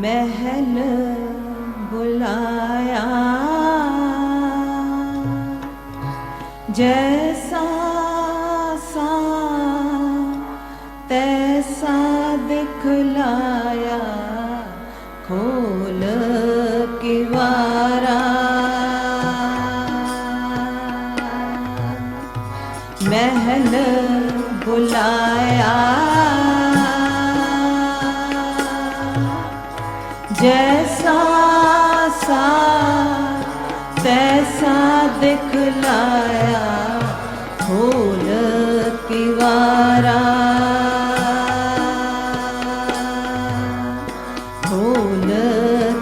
ਮਹਿਲ ਬੁਲਾਇਆ ਜੈ बोलर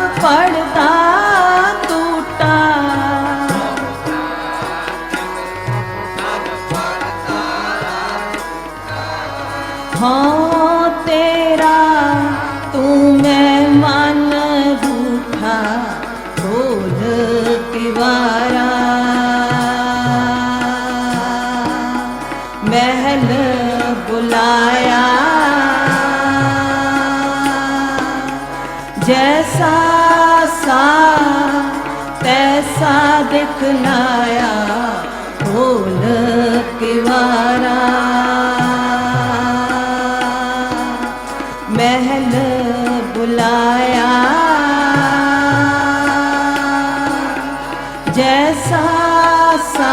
नाम पढ़ता ਜੈਸਾ ਸਾ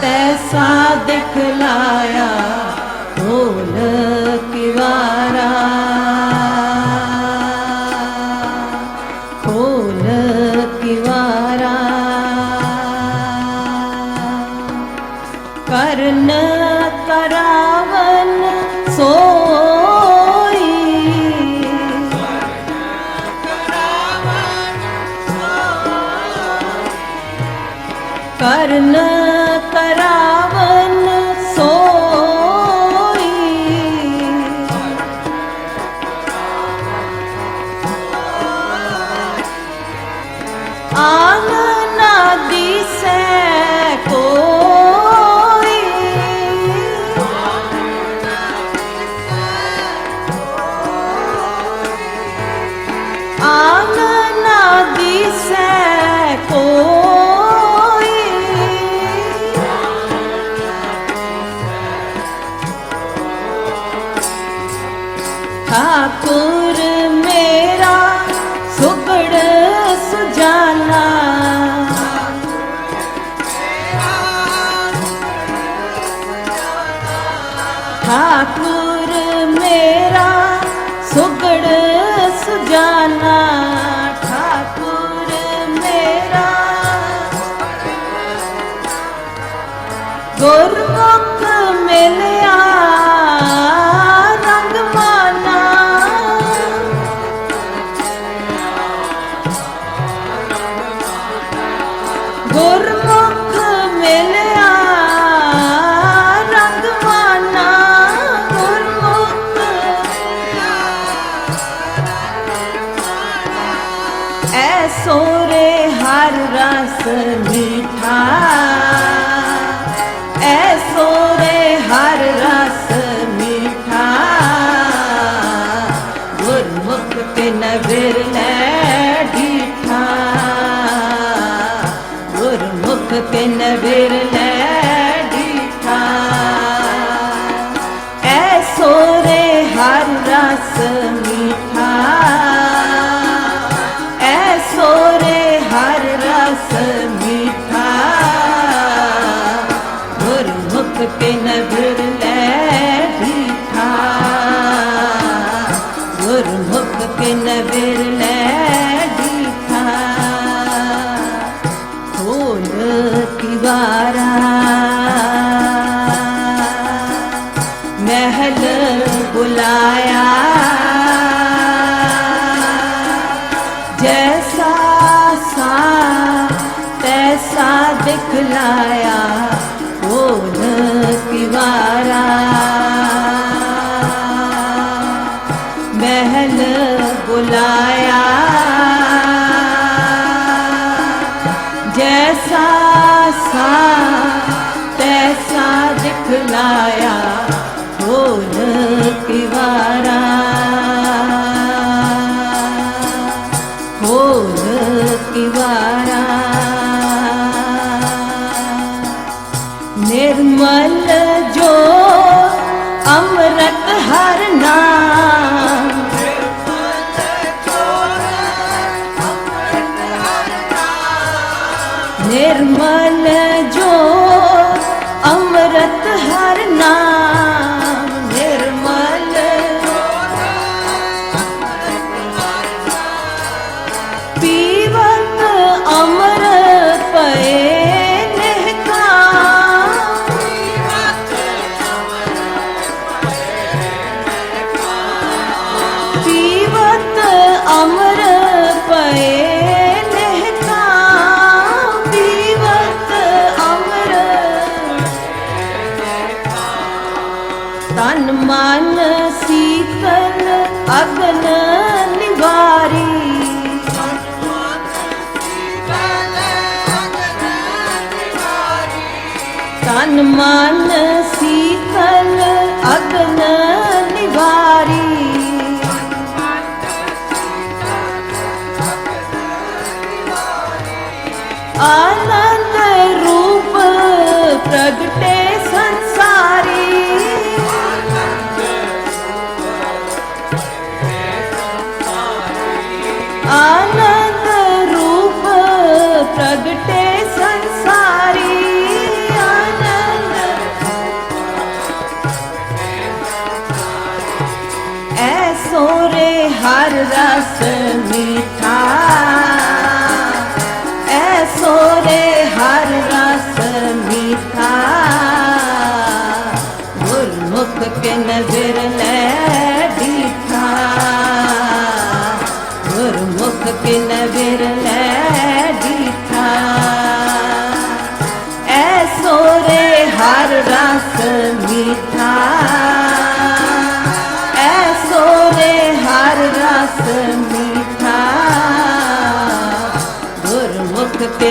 ਤੈਸਾ ਦਿਖਲਾਇਆ ਹੋ ਜੈਸਾ ਸਾ ਤੈਸਾ ਦਿਖਲਾਇਆ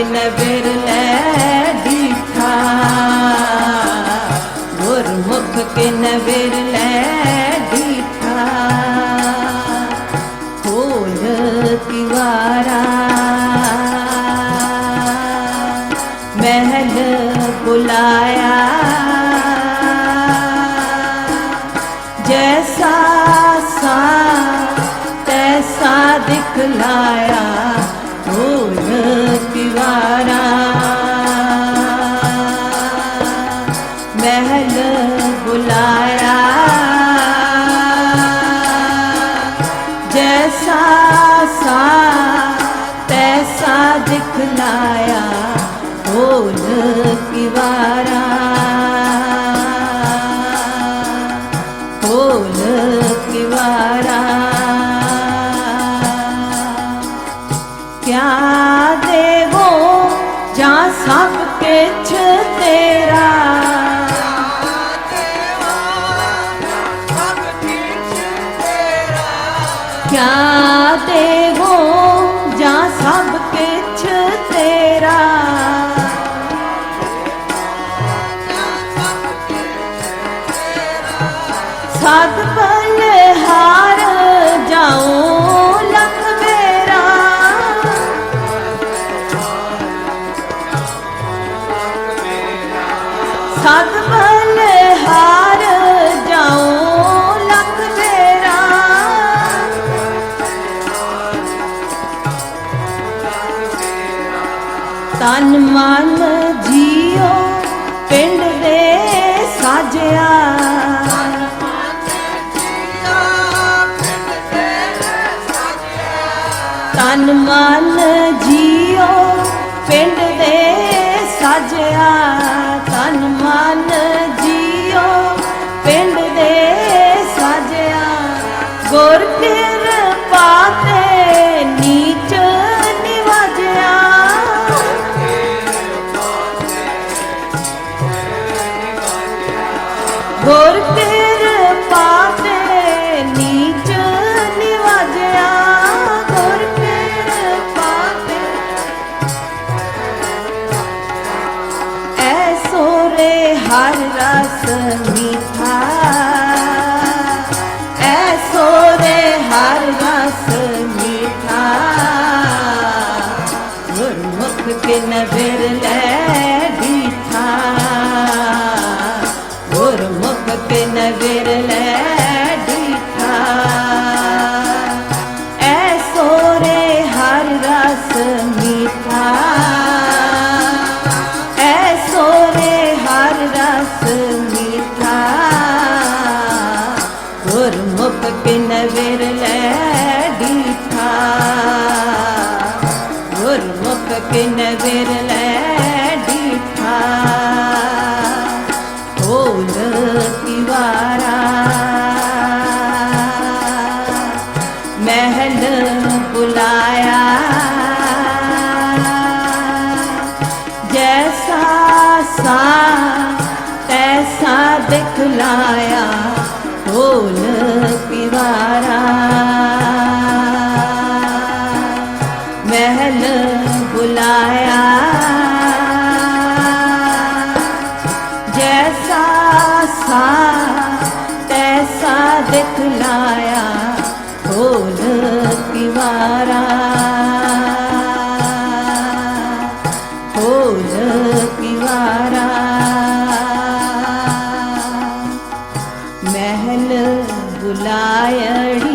never Thank you. ਮਨ ਜੀਓ ਪਿੰਡ ਦੇ ਸਾਜਿਆ ਤਨ ਮਨ ਜੀਓ ਪਿੰਡ ਦੇ ਸਾਜਿਆ ਤਨ ਮਨ பின்ன விரல் किवारा महल बुलायड़ी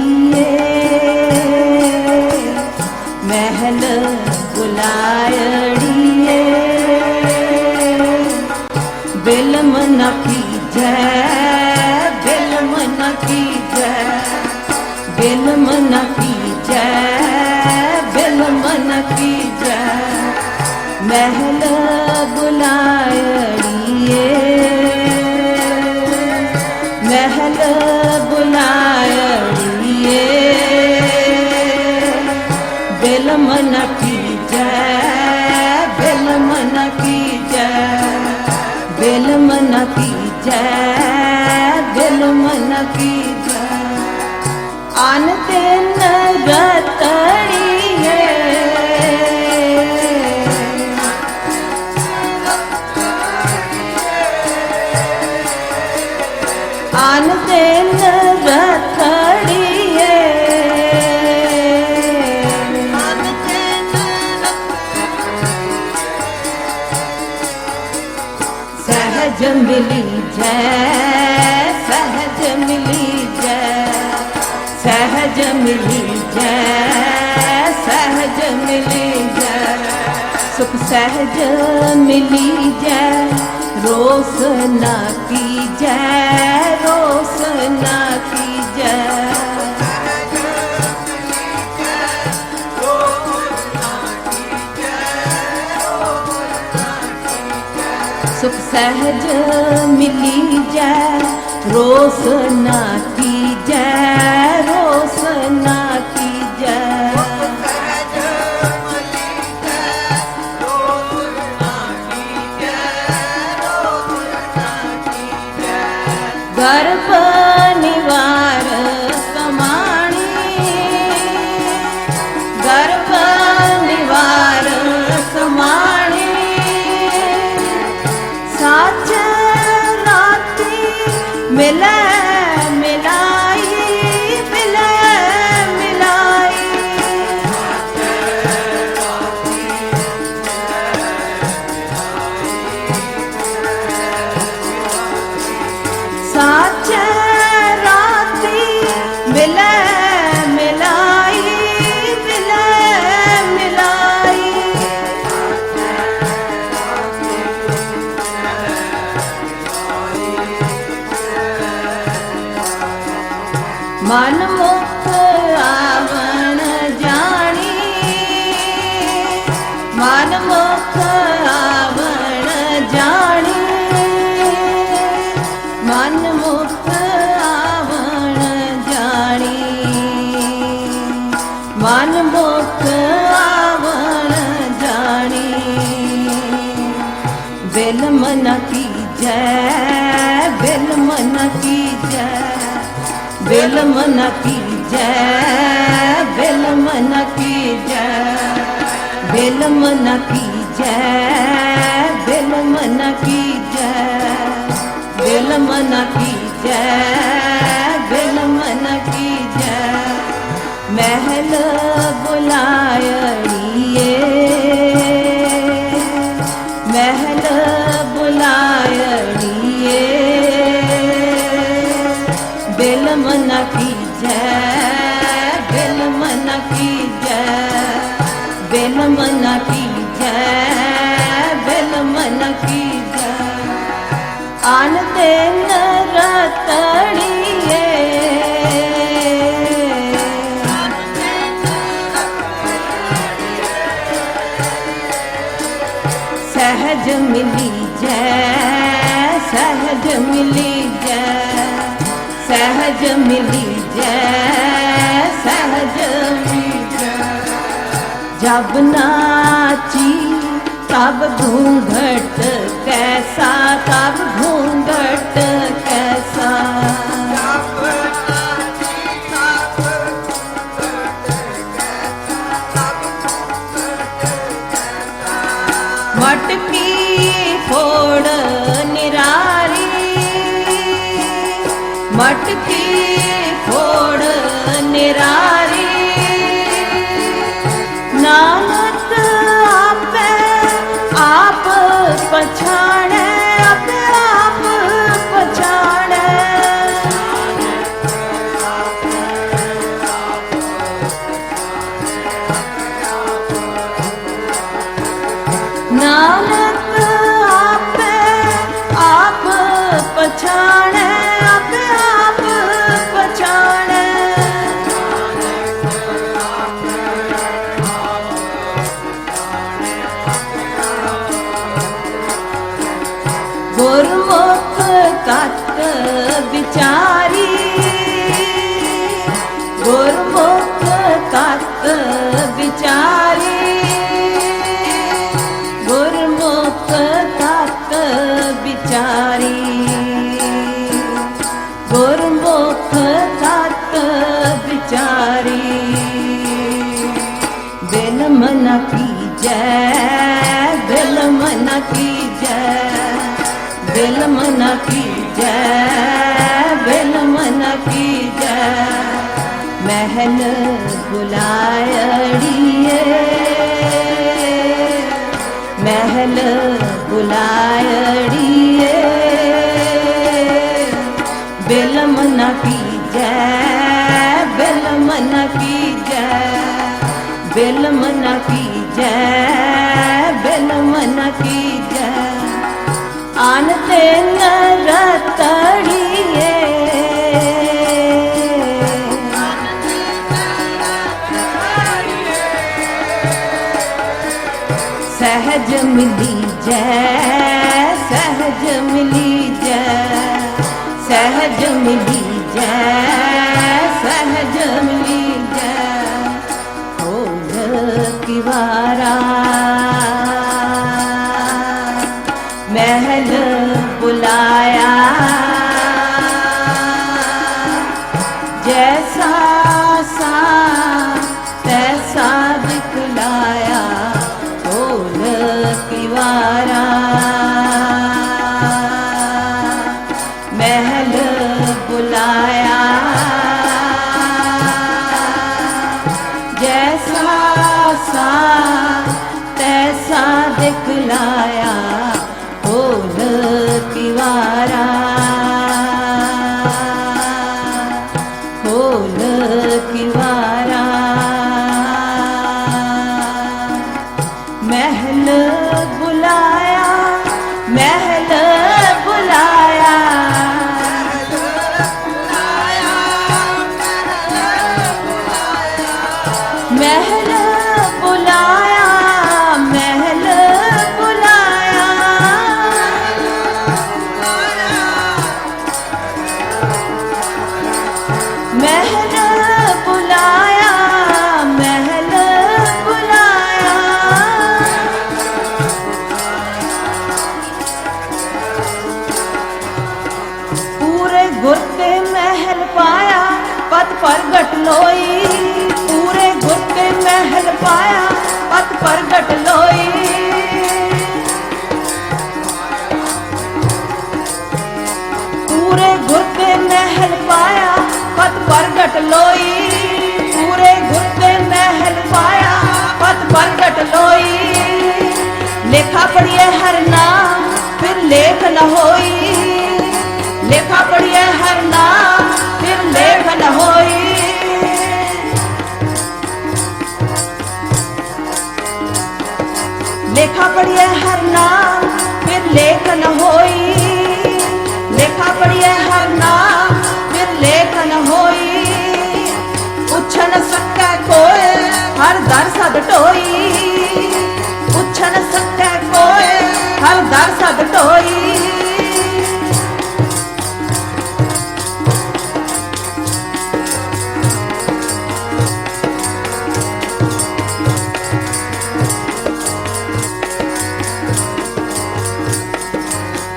আনতে ਸਹਿਜ ਮਿਲੀ ਜੈ ਰੋਸ ਨਾ ਕੀਜੈ ਰੋਸ ਨਾ ਕੀਜੈ ਸੁਖ ਸਹਿਜ ਮਿਲੀ ਜੈ ਰੋਸ ਨਾ ਕੀ ਬਿਲ ਮਨ ਕੀਜੈ ਬਿਲ ਮਨ ਕੀਜੈ ਬਿਲ ਮਨ ਕੀਜੈ ਬਿਲ ਮਨ ਕੀਜੈ ਬਿਲ ਮਨ ਕੀਜੈ ਬਿਲ ਮਨ ਕੀਜੈ ਬਿਲ ਮਨ ਕੀਜੈ मिली जय सहज मिली जय सहज मिली जय सहज जब नाची तब घूंघट ประชา की जय बेलमन की जय महल बुलाए आनते नर तड़िए सहज मिली जय सहज मिली जय सहज मिली जय सहज मिली जय हो किवारा पढ़िए हर नाम फिर लेख न होई लेखा पढ़िए हर नाम फिर लेख न होई लेखा पढ़िए हर नाम फिर लेख न होई लेखा पढ़िए हर नाम फिर लेख न होई उछन न कोई हर सद टोई उछन न ਦਰ ਸਭ ਢੋਈ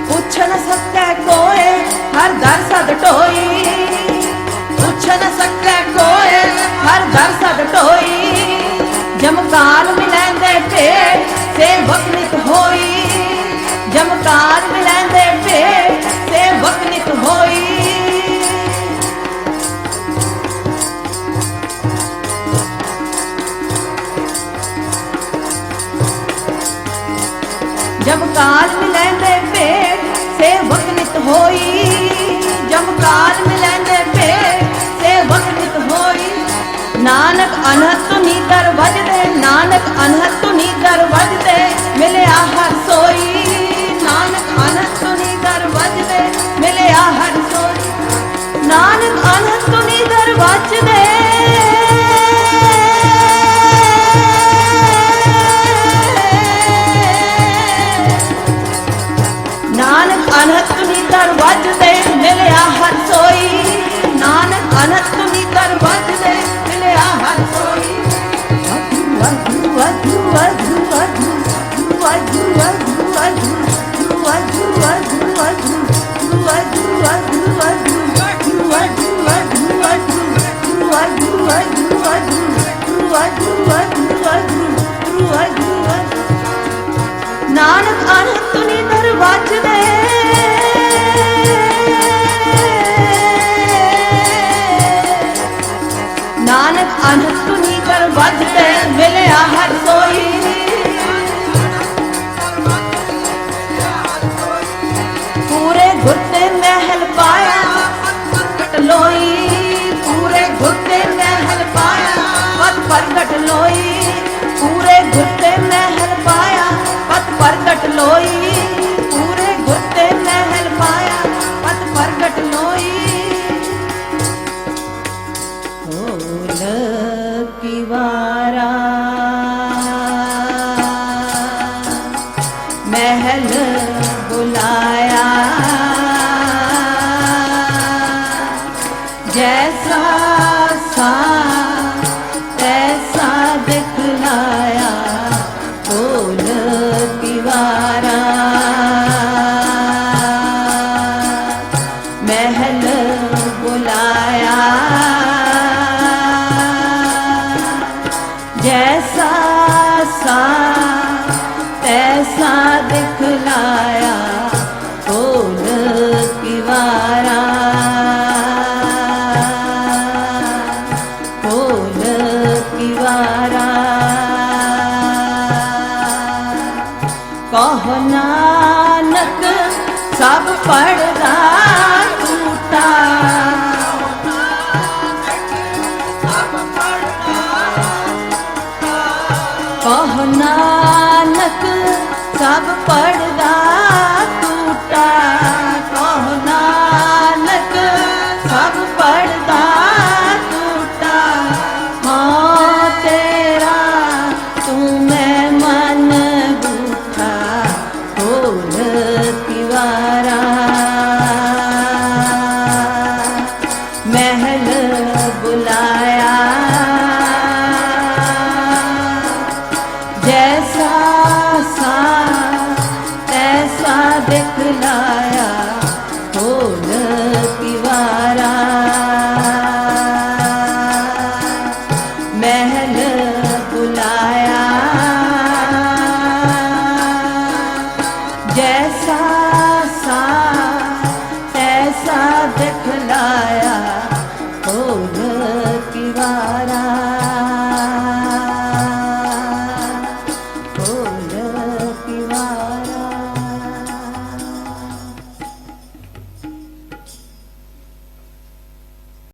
ਪੁੱਛਣ ਸਕੈ ਕੋਏ ਹਰ ਦਰ ਸਦ ਢੋਈ ਪੁੱਛਣ ਸਕੈ ਕੋਏ ਹਰ ਦਰ ਸਦ ਢੋਈ ਜਮਕਾਰ ਮਿਲੈਂਦੇ ਤੇ ਸੇ ਵਕਤ कार मिलेंदे पे सेवक नित होई जब काल मिलेंदे पे से वकनित होई जब काल मिलेंदे पे से वकनित होई नानक अनहत नीतर वजदे नानक अनहत नीतर वजदे मिले आहार ਅਨਹਤ ਨਹੀਂ ਦਰਵਾਜ਼ੇ ਵੱਜਦੇ ਮਿਲਿਆ ਹਰ ਸੋਈ ਨਾਨਕ ਅਨਹਤ নই ऐसा दिखलाया